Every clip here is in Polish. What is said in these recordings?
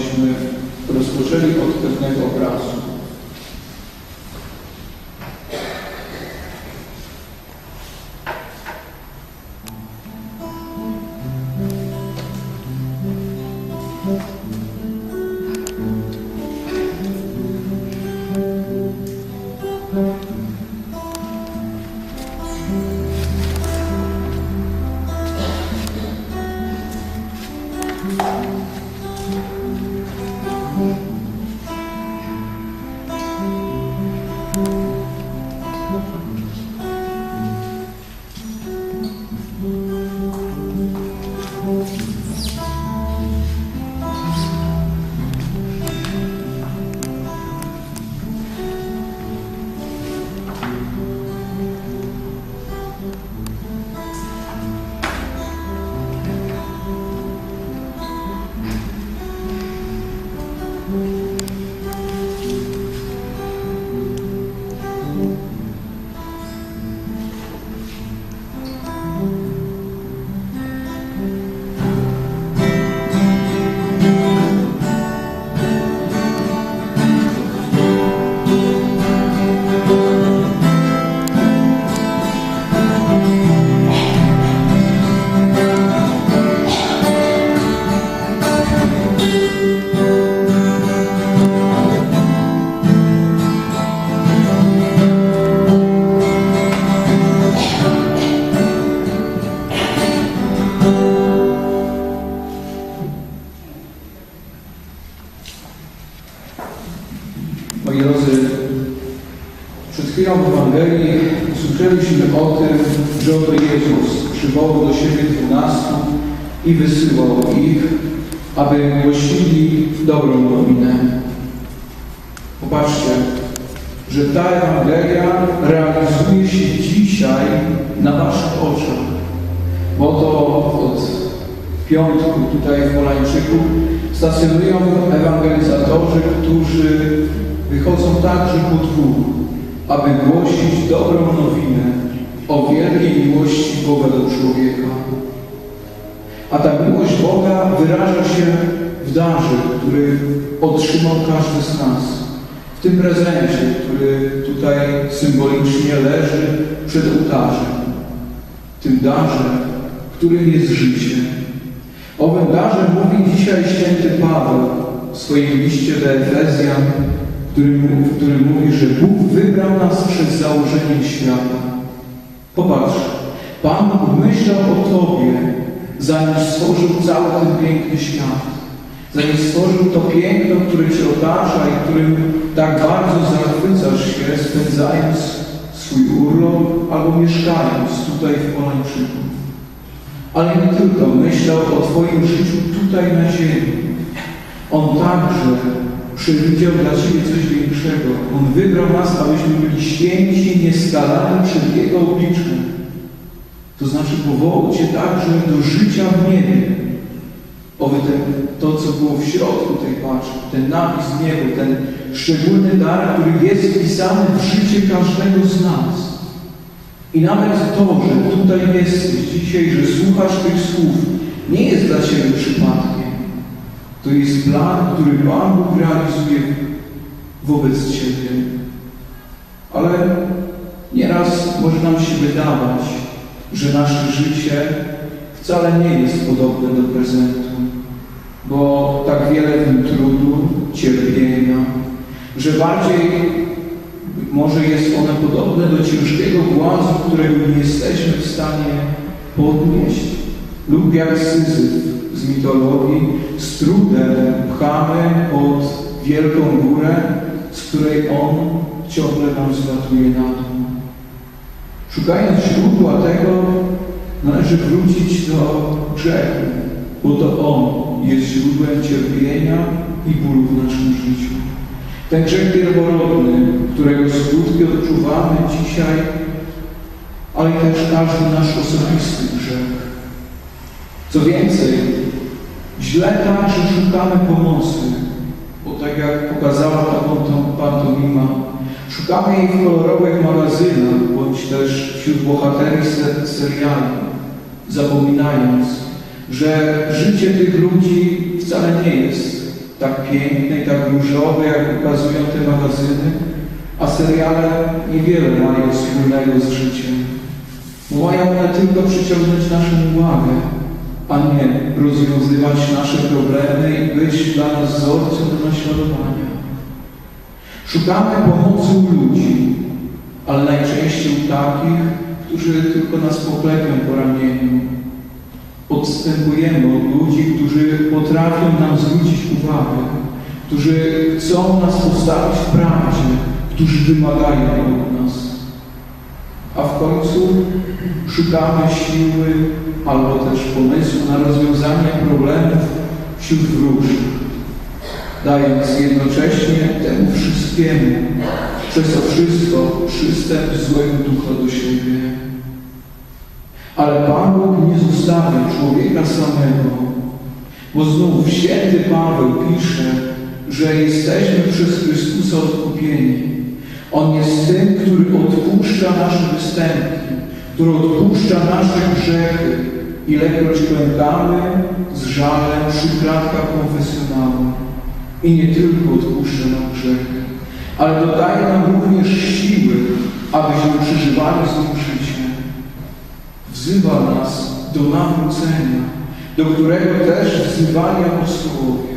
abyśmy rozpoczęli od pewnego obrazu. Moi w Ewangelii usłyszeliśmy o tym, że oto Jezus przywołał do siebie dwunastu i wysyłał ich, aby głosili dobrą nowinę. Popatrzcie, że ta Ewangelia realizuje się dzisiaj na Waszych oczach. Bo to od piątku tutaj w Polańczyku stacjonują ewangelizatorzy, którzy wychodzą także po dwóch, aby głosić dobrą nowinę o wielkiej miłości Boga do człowieka. A ta miłość Boga wyraża się w darze, który otrzymał każdy z nas. W tym prezencie, który tutaj symbolicznie leży przed ołtarzem. Tym darze, którym jest życie. Owym darze mówi dzisiaj święty Paweł w swoim liście do Efezjan, w którym, mówi, że Bóg wybrał nas przed założeniem świata. Popatrz, Pan myślał o Tobie, zanim stworzył cały ten piękny świat. Zanim stworzył to piękno, które Cię otacza i którym tak bardzo zachwycasz się, spędzając swój urlop albo mieszkając tutaj w Polańczyku. Ale nie tylko myślał o Twoim życiu tutaj na ziemi. On także przewidział dla Ciebie coś większego. On wybrał nas, abyśmy byli święci, nieskalani przed Jego obliczem. To znaczy powołał Cię także do życia w niebie. Ten, to, co było w środku tej paczki, ten napis w niebie, ten szczególny dar, który jest wpisany w życie każdego z nas. I nawet to, że tutaj jesteś dzisiaj, że słuchasz tych słów, nie jest dla Ciebie przypadkiem. To jest plan, który Pan Bóg realizuje wobec Ciebie. Ale nieraz może nam się wydawać, że nasze życie wcale nie jest podobne do prezentu, bo tak wiele w nim trudu, cierpienia, że bardziej może jest one podobne do ciężkiego głazu, którego nie jesteśmy w stanie podnieść. Lub jak Syzyf z mitologii, z trudem pchamy pod wielką górę, z której on ciągle nam zlatuje na dół. Szukając źródła tego, należy wrócić do grzechu, bo to on jest źródłem cierpienia i bólu w naszym życiu. Ten grzech pierworodny, którego skutki odczuwamy dzisiaj, ale też każdy nasz osobisty grzech. Co więcej, źle także szukamy pomocy, bo tak jak pokazała ta pantomima, szukamy jej w kolorowych magazynach, bądź też wśród bohaterii serialu, zapominając, że życie tych ludzi wcale nie jest tak piękne i tak różowe, jak ukazują te magazyny, a seriale niewiele mają wspólnego z życiem. Bo mają one tylko przyciągnąć naszą uwagę, a nie rozwiązywać nasze problemy i być dla nas wzorcem do naśladowania. Szukamy pomocy u ludzi, ale najczęściej u takich, którzy tylko nas poklepią po ramieniu. Odstępujemy od ludzi, którzy potrafią nam zwrócić uwagę, którzy chcą nas postawić w prawdzie, którzy wymagają od nas. A w końcu szukamy siły albo też pomysłu na rozwiązanie problemów wśród wróżnych, dając jednocześnie temu wszystkiemu, przez to wszystko przystęp złego ducha do siebie. Ale Bóg nie zostawił człowieka samego, bo znów święty Paweł pisze, że jesteśmy przez Chrystusa odkupieni. On jest tym, który odpuszcza nasze występki, który odpuszcza nasze grzechy, ilekroć klękamy z żalem przy kratkach konfesjonału. I nie tylko odpuszcza nam grzechy, ale dodaje nam również siły, abyśmy przeżywali z nim życie. Wzywa nas do nawrócenia, do którego też wzywali apostołowie.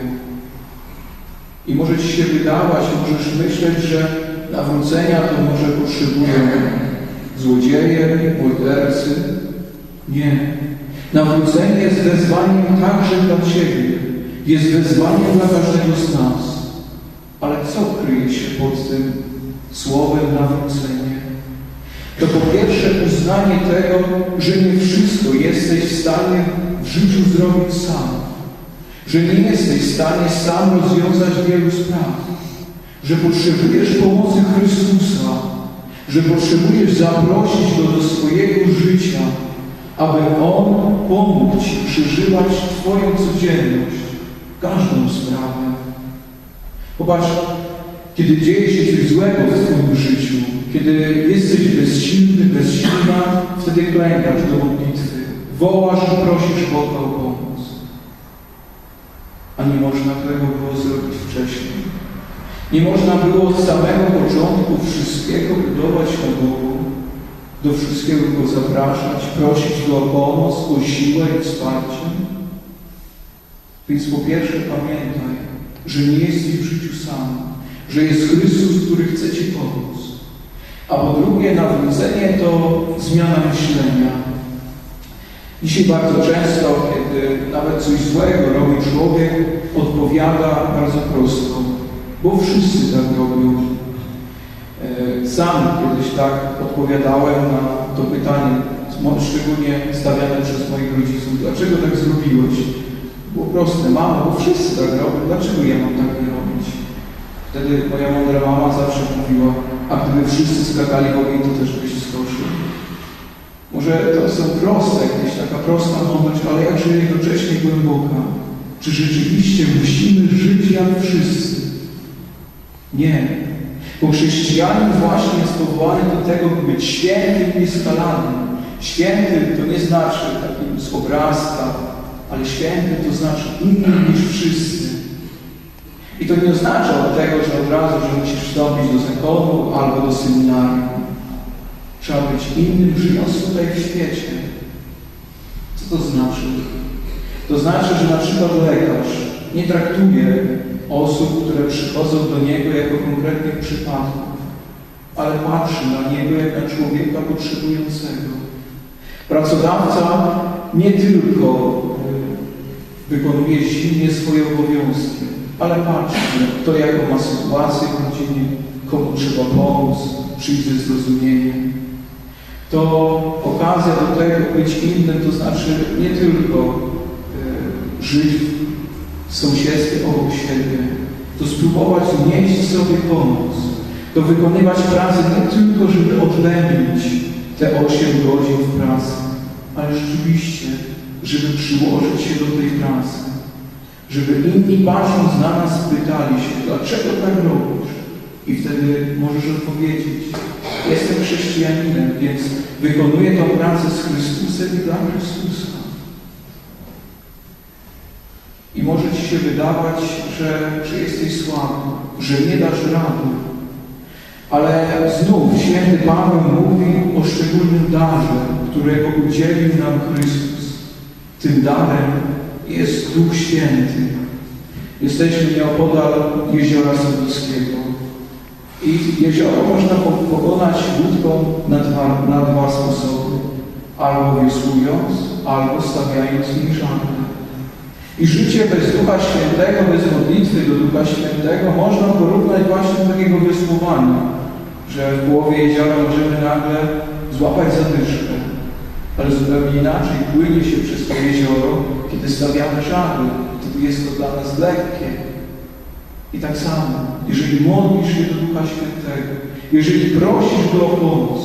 I może Ci się wydawać, możesz myśleć, że nawrócenia to może potrzebują złodzieje, mordercy. Nie. Nawrócenie jest wezwaniem także dla Ciebie. Jest wezwaniem dla każdego z nas. Ale co kryje się pod tym słowem nawrócenie? To po pierwsze uznanie tego, że nie wszystko jesteś w stanie w życiu zrobić sam. Że nie jesteś w stanie sam rozwiązać wielu spraw. Że potrzebujesz pomocy Chrystusa. Że potrzebujesz zaprosić Go do swojego życia, aby On pomógł Ci przeżywać Twoją codzienność, każdą sprawę. Popatrz, kiedy dzieje się coś złego w Twoim życiu, kiedy jesteś bezsilny, bezsilna, wtedy klękasz do modlitwy. Wołasz i prosisz Boga o pomoc. A nie można tego było zrobić wcześniej. Nie można było od samego początku wszystkiego budować na Bogu, do wszystkiego Go zapraszać, prosić Go o pomoc, o siłę i wsparcie. Więc po pierwsze pamiętaj, że nie jesteś w życiu sam, że jest Chrystus, który chce Ci pomóc. A po drugie, nawrócenie to zmiana myślenia. Dzisiaj bardzo często, kiedy nawet coś złego robi człowiek, odpowiada bardzo prosto, bo wszyscy tak robią. E, Sam kiedyś tak odpowiadałem na to pytanie, szczególnie stawiane przez moich rodziców, dlaczego tak zrobiłeś? Było proste, mamo, bo wszyscy tak robią, dlaczego ja mam tak nie robić? Wtedy moja mądra mama zawsze mówiła, a gdyby wszyscy skakali w ogień, to też byś skoczył. Może to są proste, jakieś taka prosta mądrość, ale jakże jednocześnie głęboka. Czy rzeczywiście musimy żyć jak wszyscy? Nie. Bo chrześcijanin właśnie jest powołany do tego, by być świętym i nieskalanym. Święty to nie znaczy takim z obrazka, ale święty to znaczy inny niż wszyscy. I to nie oznacza od tego, że od razu, że musisz wstąpić do zakonu albo do seminarium. Trzeba być innym, żyjąc tutaj w świecie. Co to znaczy? To znaczy, że na przykład lekarz nie traktuje osób, które przychodzą do niego jako konkretnych przypadków, ale patrzy na niego jak na człowieka potrzebującego. Pracodawca nie tylko wykonuje silnie swoje obowiązki, ale patrzy, kto jaką ma sytuację w rodzinie, komu trzeba pomóc, przyjść ze zrozumieniem. To okazja do tego być innym, to znaczy nie tylko e, żyć sąsiedztwie obok siebie, to spróbować nieść sobie pomoc, to wykonywać pracę nie tylko, żeby odbędzić te 8 godzin w pracy, ale rzeczywiście, żeby przyłożyć się do tej pracy, żeby inni patrząc na nas pytali się, dlaczego tak robisz? I wtedy możesz odpowiedzieć, jestem chrześcijaninem, więc wykonuję tą pracę z Chrystusem i dla Chrystusa. I może Ci się wydawać, że, że jesteś słaby, że nie dasz rady. Ale znów święty Paweł mówi o szczególnym darze, którego udzielił nam Chrystus. Tym darem jest Duch Święty. Jesteśmy nieopodal Jeziora Sowieckiego. I jezioro można po- pokonać łódką na dwa, na dwa sposoby. Albo wiosłując, albo stawiając żagle. I życie bez Ducha Świętego, bez modlitwy do Ducha Świętego można porównać właśnie do takiego wiosłowania, że w połowie jeziora możemy nagle złapać zadyszkę, ale zupełnie inaczej płynie się przez to jezioro, kiedy stawiamy żagle, wtedy jest to dla nas lekkie. I tak samo, jeżeli modlisz się do Ducha Świętego, jeżeli prosisz Go o pomoc,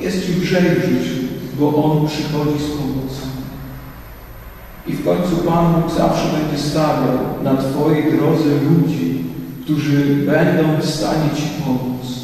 jest Ci lżej w życiu, bo On przychodzi z pomocą. I w końcu Pan Bóg zawsze będzie stawiał na Twojej drodze ludzi, którzy będą w stanie Ci pomóc.